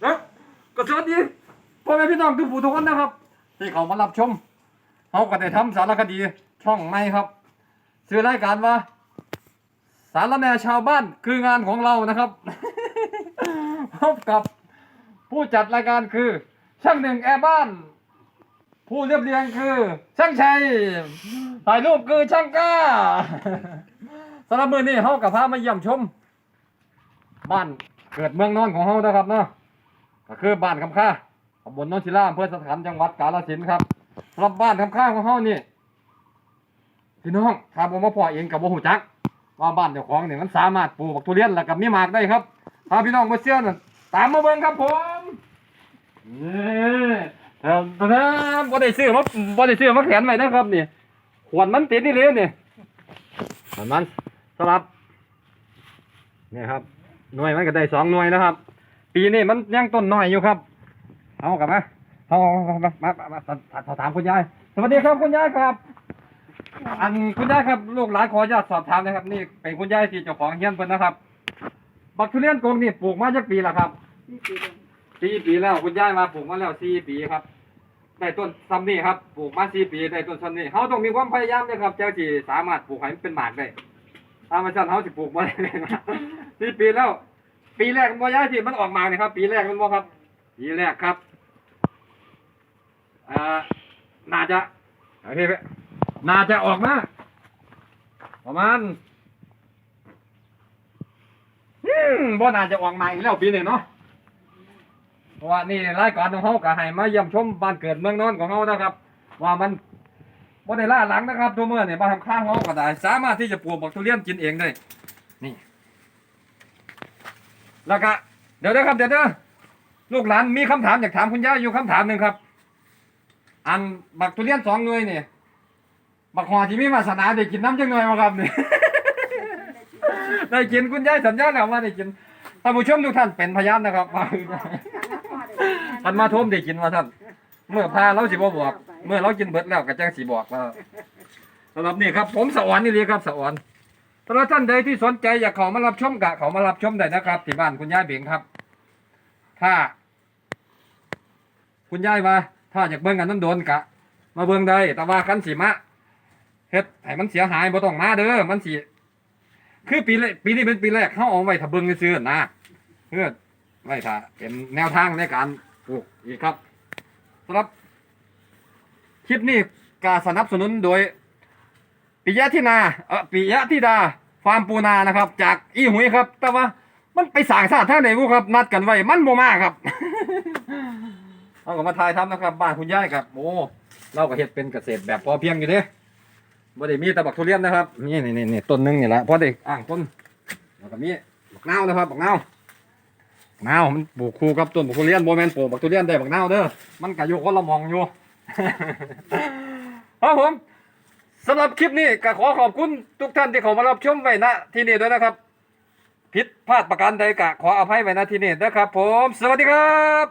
แล้วก็สวัสดีพ่อแม่พี่น้องทุกผู้ทุกคนนะครับ ที่เขามารับชมเขาก็ได้ทำสารคดีช่องใหม่ครับชื่อรายการว่า สารแหนชาวบ้านคืองานของเรานะครับ พบกับผู้จัดรายการคือ ช่างหนึ่งแอร์บ้าน ผู้เรียบเรียงคือ ช่างชัยถ่ายรูปคือช่างกล้าสำหรับมือนี้เขากับพามาเยี่ยมชม บ้าน เกิดเมืองนอนของเขานะครับเนาะก็คือบ้านคำค่าตำบลนนทิล่าอำเภอสถานจังหวัดกาฬสินธุ์ครับสำหรับบ้านคำค่าของเขานี่พี่น้องถ้าผมมาพ่อเองกับโมหูจักว่าบ้านเจ้าของเนี่ยมันสามารถปลูกบักทุเรียนแล้วกับมีหมากได้ครับถ้าพี่น้องมาเชื่อน่ะตามมาเบิ่งครับผมนี่เออนะบ่ได้ซื้อมาบ่ได้ซื้อมาแขวนไว้นะครับนี่ขวดมันติดนี่เลยนี่ขวดมันสำหรับนี่ครับ หน่วยมันก็ได้สองหน่วยนะครับ ปีนี้มันยังต้นน้อยอยู่ครับ เอากลับมาเอามามามามามาถามคุณยาย สวัสดีครับคุณยายครับ อันคุณยายครับลูกหลานขออนุญาตสอบถามนะครับ นี่เป็นคุณยายที่เจ้าของเฮียนเพิ่นนะครับ บักทุเรียนกงนี่ปลูกมาจากปีละครับสี่ปีแล้วคุณยายมาปลูกมาแล้วสี่ปีครับได้ต้นซ้ำนี่ครับปลูกมาสี่ปีได้ต้นซ้ำนี่เขาต้องมีความพยายามนะครับเจ้าที่สามารถปลูกให้มันเป็นหมากได้ตามอาจารย์เขาจะปลูกมาได้นะสี่ปีแล้ว ปีแรกมันบ่ย้ายที่มันออกมาเนี่ยครับ ปีแรกมันบ่ครับ ปีแรกครับอ่าน่าจะโอเคไหมน่าจะออกมาประมาณอืมบ่น่าจะออกมาอีกแล้วปีนี้เนาะเพราะว่านี่รายการของเขาก็ให้มาเยี่ยมชมบ้านเกิดเมืองนอนของเขานะครับ ว่ามันบ่ได้ล่าหลังนะครับตัวเมื่อเนี่ยมาทำข้างเขาก็ได้ สามารถที่จะปลูกบักทุเรียนกินเองได้นี่ แล้วก็เดี๋ยวนะครับ เดี๋ยวเด้อลูกหลานมีคำถามอยากถามคุณย่าอยู่คำถามหนึ่งครับ อันบักทุเรียนสองหน่วยนี่บักหอที่มีวาสนาได้กินน้ำจังหน่วยมาครับนี่ได้กินคุณย่าสัญญาแล้วว่าได้กินท่านผู้ชมทุกท่านเป็นพยานนะครับว่าท่านมาทมได้กินว่าท่านเมื่อพาเราสิบบอก เมื่อเรากินเบิดแล้วก็จังสิบอกว่าสำหรับนี่ครับ ผมสวรรค์นี่เลยครับสวร สำหรับท่านใดที่สนใจอยากขามารับชมกะขามารับชมได้นะครับที่บ้านคุณยายเบงครับ ถ้า คุณยายว่า ถ้าอยากเบิ่งกันนั้นโดนกะ มาเบิ่งได้แต่ว่าคันสีมะเฮ็ดให้มันเสียหายบ่ต้องมาเด้อมันสิคือปีแรกปีนี้เป็นปีแรกเขาเอาไว้ถ้าเบิ่งซื่อนะเพื่อไว้ถ้าเป็นแนวทางในการปลูกอีกครับสำหรับคลิปนี้การสนับสนุนโดย ปิยะที่นาเออปิยะที่ดาฟาร์มปูนานะครับ จากอีหุยครับ แต่ว่ามันไปสร้างสาทาไหนบุครับ นัดกันไว้มันโมมาครับ เอาก็มาถ่ายทำนะครับ บ้านคุณย่ายครับโอ้เราก็เฮ็ดเป็นเกษตรแบบพอเพียงอยู่เด้บ่ได้มีแต่บักทุเรียนนะครับ นี่นี่นี่ต้นหนึงนี่แหละพอได้อ่างต้นแล้วก็มีบักนาวนะครับบักนาวบักนาวมันปลูกคู่กับต้นบักทุเรียนโบแมนปลูกบักทุเรียนได้บักนาวเด้อมันก็อยู่คนละหมองอยู่ ครับผม สำหรับคลิปนี้ก็ขอขอบคุณทุกท่านที่เข้ามารับชมไว้ณที่นี่ด้วยนะครับ ผิดพลาดประการใดก็ขออภัยไว้ณที่นี่นะครับ ผม สวัสดีครับ